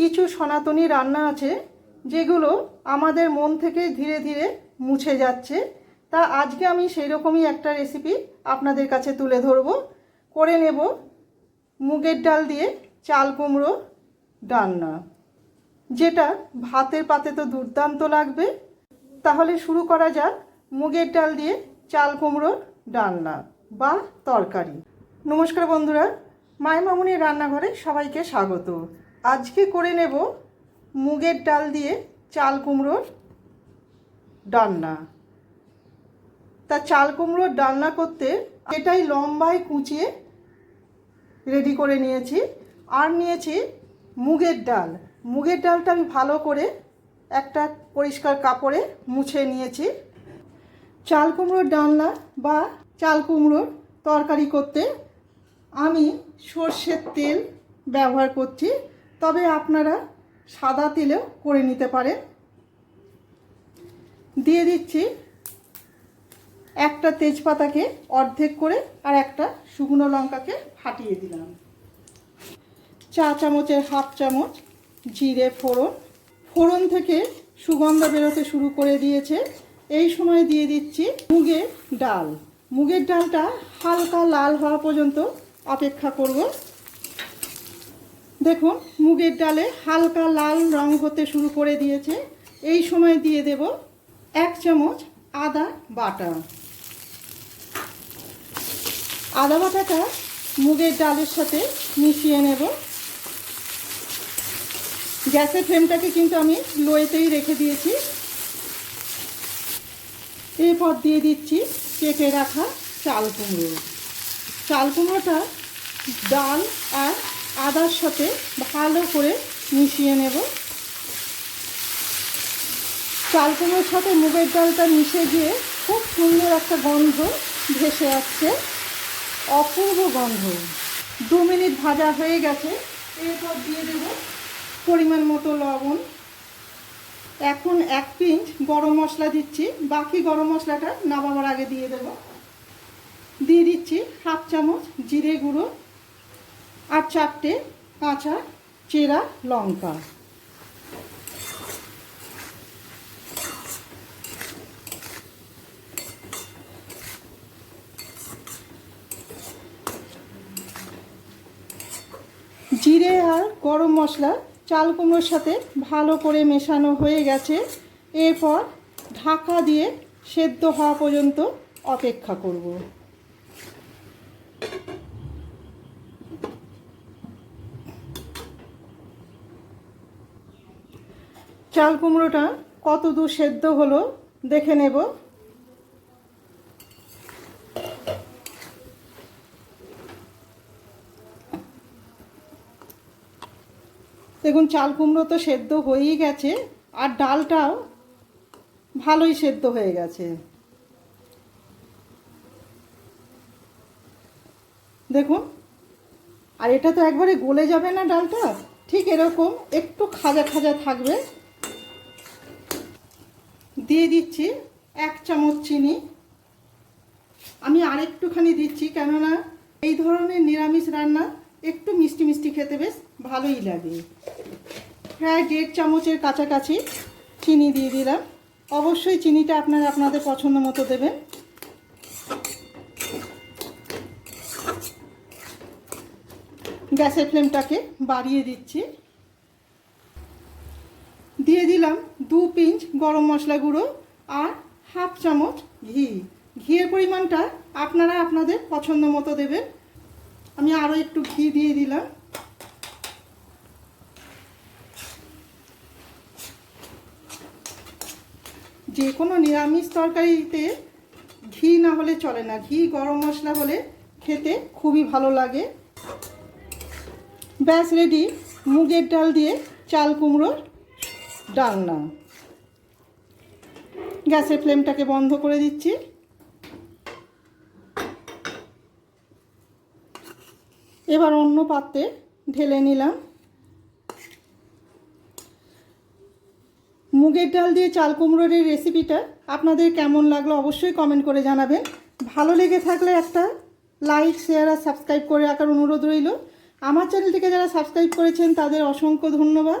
কিছু সনাতনী রান্না আছে যেগুলো আমাদের মন থেকে ধীরে ধীরে মুছে যাচ্ছে। তা আজকে আমি সেই রকমই একটা রেসিপি আপনাদের কাছে তুলে ধরব। করে নেব মুগের ডাল দিয়ে চাল কুমড়ো ডালনা যেটা ভাতের পাতে তো দুর্দান্ত লাগবে। তাহলে শুরু করা যাক মুগের ডাল দিয়ে চাল কুমড়োর ডালনা বা তরকারি। নমস্কার বন্ধুরা মায় মামুনির রান্নাঘরে সবাইকে স্বাগত। আজকে করে নেব মুগের ডাল দিয়ে চাল কুমড়োর ডালনা তা চাল কুমড়োর ডালনা করতে এটাই লম্বায় কুচিয়ে রেডি করে নিয়েছি। আর নিয়েছি মুগের ডাল। মুগের ডালটা আমি ভালো করে একটা পরিষ্কার কাপড়ে মুছে নিয়েছি। চাল কুমড়োর ডালনা বা চাল কুমড়োর তরকারি করতে আমি সর্ষের তেল ব্যবহার করছি। তবে আপনারা সাদা তেলেও করে নিতে পারেন। দিয়ে দিচ্ছি একটা তেজপাতাকে অর্ধেক করে আর একটা শুকনো লঙ্কাকে ফাটিয়ে দিলাম। চা চামচের হাফ চামচ জিরে ফোড়ন। ফোড়ন থেকে সুগন্ধ বেরোতে শুরু করে দিয়েছে। এই সময় দিয়ে দিচ্ছি মুগের ডাল। মুগের ডালটা হালকা লাল হওয়া পর্যন্ত অপেক্ষা করব। দেখুন, মুগের ডালে হালকা লাল রং হতে শুরু করে দিয়েছে। এই সময় দিয়ে দেব এক চামচ আদা বাটা। আদা বাটাটা মুগের ডালের সাথে মিশিয়ে নেব। গ্যাসের ফ্লেমটাকে কিন্তু আমি লোয়েতেই রেখে দিয়েছি। এরপর দিয়ে দিচ্ছি কেটে রাখা চাল কুমড়ো। চাল কুমড়োটা ডাল আর আদার সাথে ভালো করে মিশিয়ে নেব। চাল কুমড়োর সাথে মুগের ডালটা মিশে গিয়ে খুব সুন্দর একটা গন্ধ ভেসে আসছে। অপূর্ব গন্ধ। দু মিনিট ভাজা হয়ে গেছে। এরপর দিয়ে দেব পরিমাণ মতো লবণ। এখন এক পিঞ্চ গরম মশলা দিচ্ছি। বাকি গরম মশলাটা নামাবার আগে দিয়ে দেব। দিয়ে দিচ্ছি হাফ চামচ জিরে গুঁড়ো। আর চারটে কাঁচা চেরা লঙ্কা। জিরে আর গরম মশলা, চাল কুমড়োর সাথে ভালো করে মেশানো হয়ে গেছে। এরপর ঢাকা দিয়ে সেদ্ধ হওয়া পর্যন্ত অপেক্ষা করব। চাল কুমড়োটা কত দূর সেদ্ধ হলো দেখে নেব। দেখুন, চাল কুমড়ো তো সেদ্ধ হয়েই গেছে, আর ডালটাও ভালোই সেদ্ধ হয়ে গেছে। দেখুন, আর এটা তো একবারে গলে যাবে না ডালটা, ঠিক এরকম একটু খাজা খাজা থাকবে। দিয়ে দিচ্ছি এক চামচ চিনি। আমি আরেকটুখানি দিচ্ছি, কেননা এই ধরনের নিরামিষ রান্না একটু মিষ্টি মিষ্টি খেতে বেশ ভালোই লাগে। প্রায় দেড় চামচের কাছাকাছি চিনি দিয়ে দিলাম। অবশ্যই চিনিটা আপনারা আপনাদের পছন্দ মতো দেবেন। গ্যাসের ফ্লেমটাকে বাড়িয়ে দিচ্ছি। দিয়ে দিলাম দু পিঞ্চ গরম মশলা গুঁড়ো আর হাফ চামচ ঘি। ঘিয়ের পরিমাণটা আপনারা আপনাদের পছন্দ মতো দেবেন। আমি আরও একটু ঘি দিয়ে দিলাম। যে কোনো নিরামিষ তরকারিতে ঘি না হলে চলে না। ঘি, গরম মশলা হলে খেতে খুবই ভালো লাগে। ব্যাস রেডি মুগের ডাল দিয়ে চাল কুমড়োর ডালনা গ্যাসের ফ্লেমটাকে বন্ধ করে দিচ্ছি। এবার অন্য পাত্রে ঢেলে নিলাম। মুগের ডাল দিয়ে চাল কুমড়োর এই রেসিপিটা আপনাদের কেমন লাগল অবশ্যই কমেন্ট করে জানাবেন। ভালো লেগে থাকলে একটা লাইক শেয়ার আর সাবস্ক্রাইব করে রাখার অনুরোধ রইল। আমার চ্যানেলটিকে যারা সাবস্ক্রাইব করেছেন তাদের অসংখ্য ধন্যবাদ।